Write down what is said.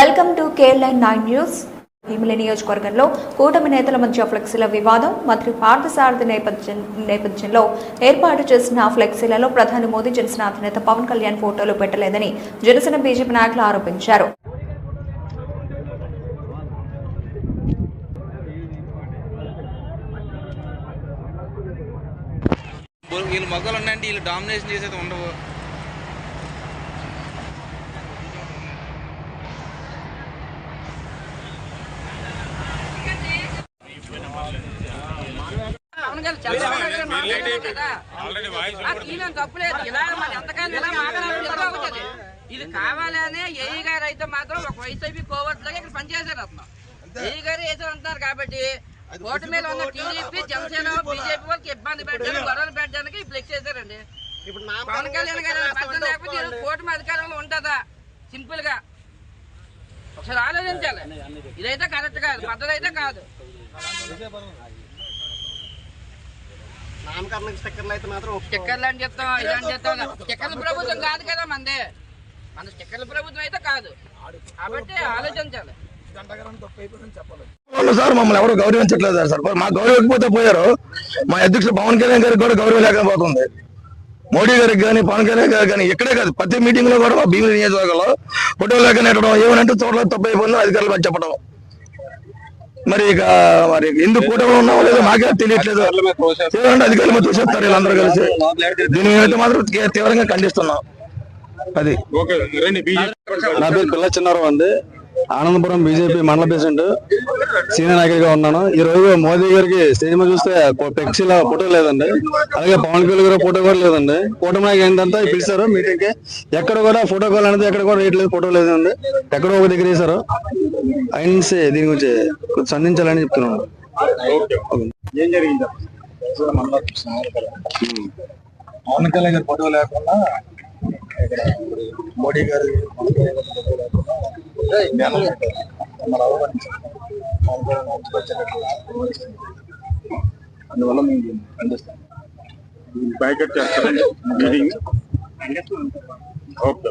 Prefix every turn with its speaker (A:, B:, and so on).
A: Welcome to KLN nine news Bheemili నియోజకవర్గంలో కూటమి నేతల మధ్య ఫ్లెక్సీల వివాదం మంత్రి పార్థసారథి నేపథ్యం నేపథ్యంలో ఏర్పాటు చేసిన ఫ్లెక్సీలలో ప్రధాని మోదీ జనసేన అధినేత పవన్ కళ్యాణ్ ఫోటోలు పెట్టలేదని జనసేన బీజేపీ నాయకులు ఆరోపించారు.
B: వీళ్ళు మగ్గలు ఉన్నాయంటే వీళ్ళు డామినేషన్ చేసేది ఉండవు
C: పవన్ గారు చంద్రబాబు నాయుడు గారు మాట్లాడారు కదా. ఆ తీయడం తప్పులేదు. ఇలా మరి ఎంతకాలం ఇలా మాట్లాడాలి ఇది కావాలనే ఏఈ గారు అయితే మాత్రం ఒక వైసీపీ కోవర్ట్ లాగా ఇక్కడ పనిచేశారు అతను. ఏఈ గారు వేసారు అంటున్నారు కాబట్టి ఓటు మీద ఉన్న టీడీపీ జనసేన బీజేపీ వాళ్ళకి ఇబ్బంది పెట్టడానికి గొడవలు పెట్టడానికి ఫ్లెక్స్ చేశారండి. పవన్ కళ్యాణ్ గారు పెద్ద లేకపోతే కూటమి అధికారంలో ఉంటుందా? సింపుల్గా. ఒకసారి ఆలోచించాలి. ఇదైతే కరెక్ట్ కాదు పద్ధతి అయితే కాదు.
D: నామకరణ స్టిక్కర్లు అయితే మాత్రం
C: స్టిక్కర్లు అని చెప్తాం ఇదని చెప్తాం. స్టిక్కర్ల ప్రభుత్వం కాదు కదా మంది. మన స్టిక్కర్ల ప్రభుత్వం అయితే కాదు. కాబట్టి ఆలోచించాలి.
E: సార్ మమ్మల్ని ఎవరు గౌరవించట్లేదు సార్. సార్ మా గౌరవించకపోతే పోయారు. మా అధ్యక్షుడు పవన్ కళ్యాణ్ గారికి కూడా గౌరవం లేకపోతుంది మోడీ గారికి కానీ పవన్ కళ్యాణ్ గారికి కానీ ఇక్కడే కాదు ప్రతి మీటింగ్లో కూడా మా భీమిలి నియోజకవర్గంలో ఫోటో లేక నెట్టడం ఏమనంటే చోట్ల తప్పు అయిపోయిందో అధికారులు చెప్పడం. మరి ఇక మరి ఎందుకు కూటమి ఉన్నామో లేదో మాకే తెలియట్లేదు. ఏమంటే అధికారులు మీద చూసేస్తారు వీళ్ళందరూ కలిసి. దీని మీద మాత్రం తీవ్రంగా ఖండిస్తున్నాం. అది.
F: నా పేరు పిల్ల చిన్నారావు అండి. ఆనందపురం బీజేపీ మండల ప్రెసిడెంట్ సీనియర్ నాయకుడిగా ఉన్నాను. ఈ రోజు మోదీ గారికి సినిమా చూస్తే ఫ్లెక్సీలో ఫోటో లేదండి. అలాగే పవన్ కళ్యాణ్ గారు ఫోటో కూడా లేదండి. కూటమి నాయకులు ఏంటంటే పిలిచారు మీటింగ్కి ఎక్కడ కూడా ఫోటో కాల్ అనేది ఎక్కడ కూడా రేట్ లేదు ఫోటో లేదండి ఎక్కడో ఒక దగ్గర వేశారు. అయినసి దీని గురించి సంధించాలని చెప్తున్నాను.
E: ఏం జరిగింది? పవన్ కళ్యాణ్ గారు ఫోటో లేకుండా మోడీ గారు మన అవమానించారు. పవన్ అందువల్ల మేము ఖండిస్తాం
G: బ్యాకెట్ మీటింగ్ ఓకే